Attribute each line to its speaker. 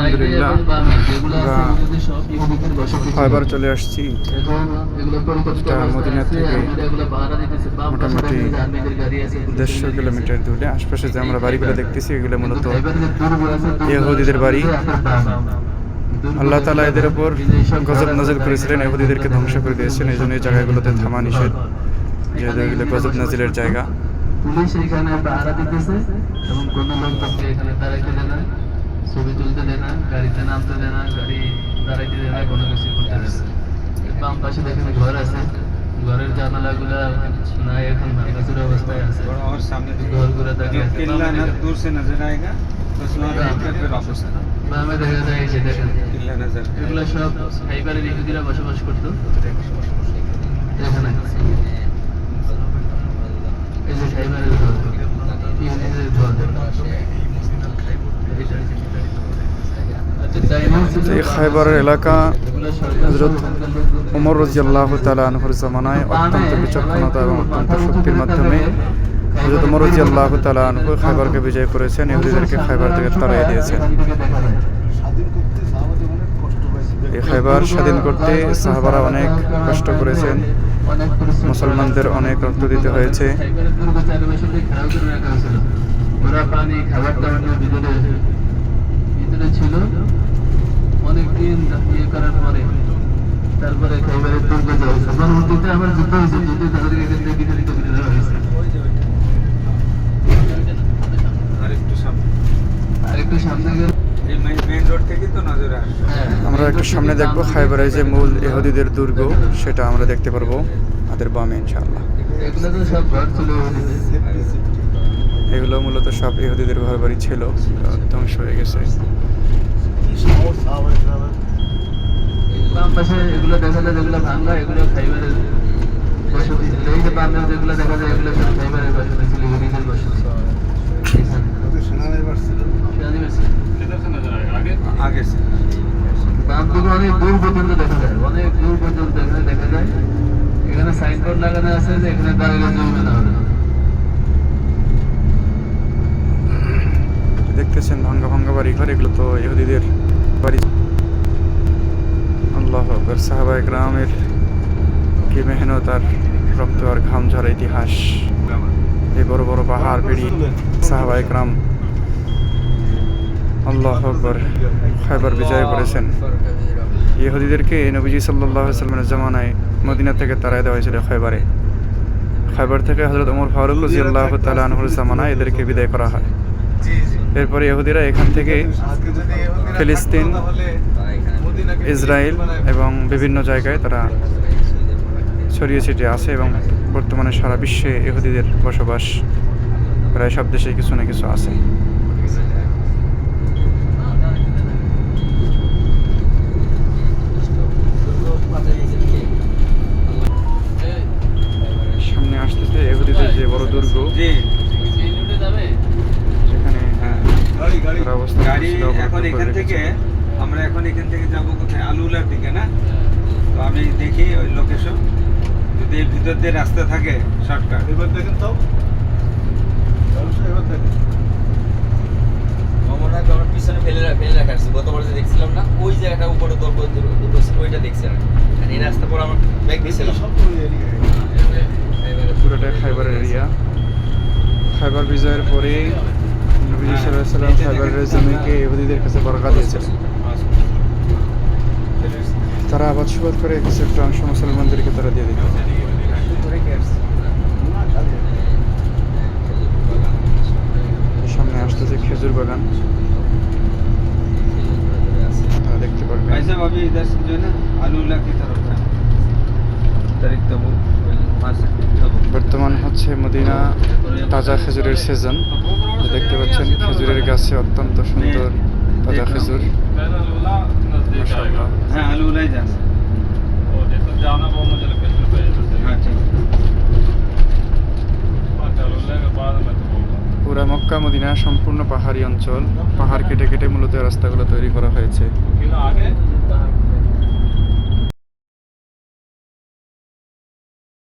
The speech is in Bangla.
Speaker 1: আলহামদুলিল্লাহ। আমরা চলে আসছি মদিনা থেকে মোটামুটি দেড়শো কিলোমিটার দূরে। আশপাশে যে আমরা বাড়িগুলো দেখতেছি এগুলো মূলত ইহুদিদের বাড়ি। আল্লাহ তালা এদের ওপর গজব নাজিল করেছিলেন ইহুদিদেরকে ধ্বংস করে দিয়েছেন। এই জন্য এই জায়গাগুলোতে থামা নিষেধ যেহেতু এগুলো গজব নাজিলের জায়গা।
Speaker 2: পুলিশ এখানে পাহারা দিতেছে এবং কোন লোক তোকে এখানে দাঁড়াইতে দেয় না ছবি তুলতে দেয় না গাড়িতে নামতে দেয় না গাড়ি দাঁড়াইতে দেয় না কোনো কিছু করতে দেয় না। বাম পাশে দেখেন ঘর আছে। ঘরের জানালাগুলা না এখন ভাঙাচুর অবস্থায় আছে। ঘরগুলো বামে বসবাস করতো। এই খাইবারের
Speaker 1: এলাকা হজরত উমর রাজিয়াল্লাহ তালা আনহুর জামানায় অত্যন্ত বিচক্ষণতা এবং অত্যন্ত শক্তির মাধ্যমে হজরত উমর রাজিয়াল্লাহ তালা আনহু খাইবারকে বিজয় করেছেন, ইহুদিদেরকে খাইবার থেকে তাড়িয়ে দিয়েছেন। এই খাইবার স্বাধীন করতে সাহাবারা অনেক কষ্ট করেছেন, মুসলমানদের অনেক রক্ত দিতে হয়েছে।
Speaker 2: ছিল অনেকদিন ইয়ে করার পরে তারপরে খাইবারের দুর্গ আবার যুদ্ধ হয়েছে যুদ্ধে তাদেরকে এখান থেকে বিতাড়িত করে দেওয়া হয়েছে।
Speaker 3: আর সামনে।
Speaker 2: আর একটু সামনে গেলে
Speaker 3: এই মেইন মেইন রোড থেকে তো নজর আসবে।
Speaker 2: হ্যাঁ
Speaker 1: আমরা একটু সামনে দেখব খাইবারের যে মূল ইহুদিদের দুর্গ সেটা আমরা দেখতে পারব। আমাদের বামে ইনশাআল্লাহ।
Speaker 2: ওখানে।
Speaker 1: এগুলো মূলত সব ইহুদিদের ঘর বাড়ি ছিল ধ্বংস হয়ে গেছে।
Speaker 2: এগুলো যেগুলো এগুলো ফাইবারের যেগুলো দেখা যায় এগুলো ফাইবারের অনেক দূর দেখা যায় অনেক দূর দেখা যায়। এখানে সাইনবোর্ড লাগানো আছে যে এখানে
Speaker 1: দেখতেছেন ভাঙ্গা ভাঙ্গা বাড়ি ঘর এগুলো তো ইহুদিদের বাড়ি। আল্লাহ আকবর। সাহাবা গ্রামের কি মেহনত আর রক্ত আর ঘাম ঝরা ইতিহাস। এই বড় বড় পাহাড় পেড়ি সাহাবা গ্রাম আল্লাহ আকবর খাইবার বিজয় করেছেন। ইহুদিদেরকে নবীজি সাল্লাহ সাল্লামের জামানায় মদিনা থেকে তাড়াই দেওয়া হয়েছিল খাইবারে। খাইবার থেকে হজরত ওমর ফারুক রাজি আল্লাহ তালাহুর জামানায় এদেরকে বিদায় করা হয়। এরপরে ইহুদিরা এখান থেকে ফিলিস্তিন, ইসরায়েল এবং বিভিন্ন জায়গায় তারা ছড়িয়ে ছিটিয়ে আছে এবং বর্তমানে সারা বিশ্বে ইহুদিদের বসবাস প্রায় সব দেশে কিছু না কিছু আছে। সামনে আসতেছে ইহুদিদের যে বড় দুর্গ
Speaker 3: जी
Speaker 1: যেখানে হ্যাঁ তারা অবস্থান
Speaker 3: গাড়ি এখন এখান থেকে আমরা এখন এখান থেকে যাব কোথায়? আলুলার দিকে না? তো আমি দেখি ওই লোকেশন যদি ভিতর দিয়ে রাস্তা থাকে শর্টকাট
Speaker 4: এবার দেখেন তাও এবার দেখেন।
Speaker 5: আমার পিছনে ফেলে ফেলে রাখা আছে। গতবার যে দেখছিলাম না ওই জায়গাটা উপরে ছিল ওইটা দেখছি আমি আর এই রাস্তা পর আমার ব্যাগ দিয়েছিলাম।
Speaker 4: সব তো ওই এদিকে।
Speaker 1: পুরোটা এরিয়া খাইবার বিজয়ের পরে সাল্লাম সাইবারের জমিকে ইহুদিদের কাছে বরকা দিয়েছিলেন তারা আবাদ সুবাদ করে কিছুটা অংশ মুসলমানদেরকে তারা দিয়ে দিত সামনে আসতেছে খেজুর বাগান। দেখতে পারবেন।
Speaker 3: আলু লাকি তারিখ তবু
Speaker 1: বর্তমান হচ্ছে মদিনা তাজা খেজুরের সিজন দেখতে পাচ্ছেন খেজুরের গাছে অত্যন্ত সুন্দর তাজা খেজুর। পুরা মক্কা মদিনা সম্পূর্ণ পাহাড়ি অঞ্চল। পাহাড় কেটে কেটে মূলত রাস্তাগুলো তৈরি করা হয়েছে।